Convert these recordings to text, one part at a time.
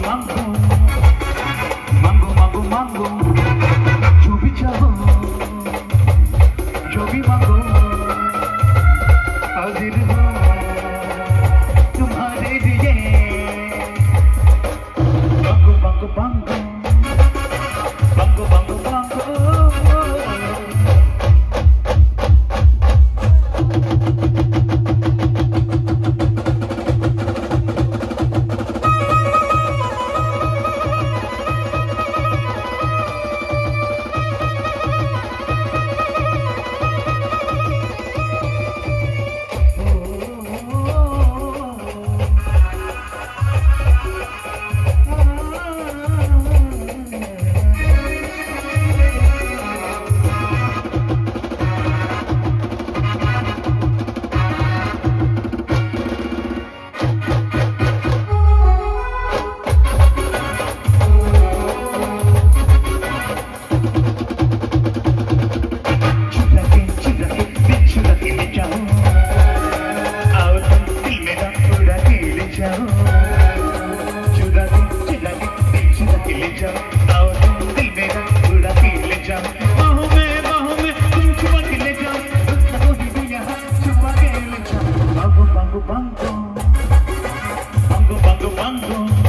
mango, mango, mango, mango, mango. Bango, bango, bango. Bango, bango, bango.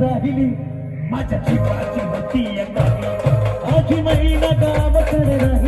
राहिली. माझ्या जीवाची मती अकाली आधी महिना गावाकडे राहिली.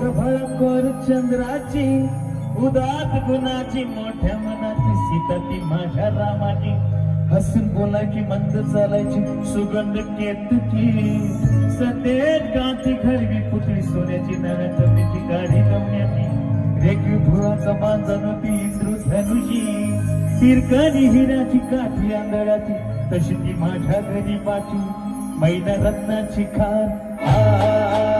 फळ चंद्राची उदात गुणाची मोठ्या मनाची सीता ती माझ्या रामाची. हसून बोलायची मंद चालायची सुगंध केतकी. सते गाती घरवी पुतळी सोन्याची नव्या तब्येती गाडी गवण्याची. रेखी भुवाचा मान जाणवती इंद्रू धनुषी. तिरकानी हिराची काठी आंधळाची तशी ती माझ्या घरी पाठी मैदा रत्नाची खान आ.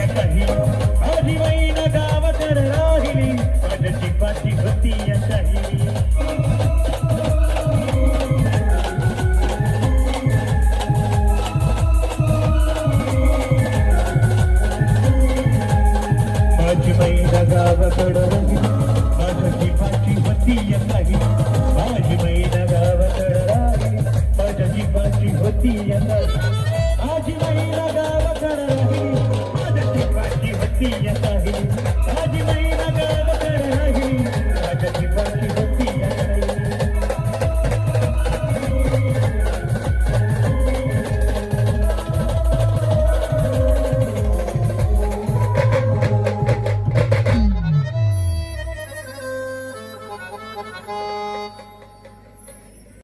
माझी होती येतात आजी महिला गावाकडे राहिली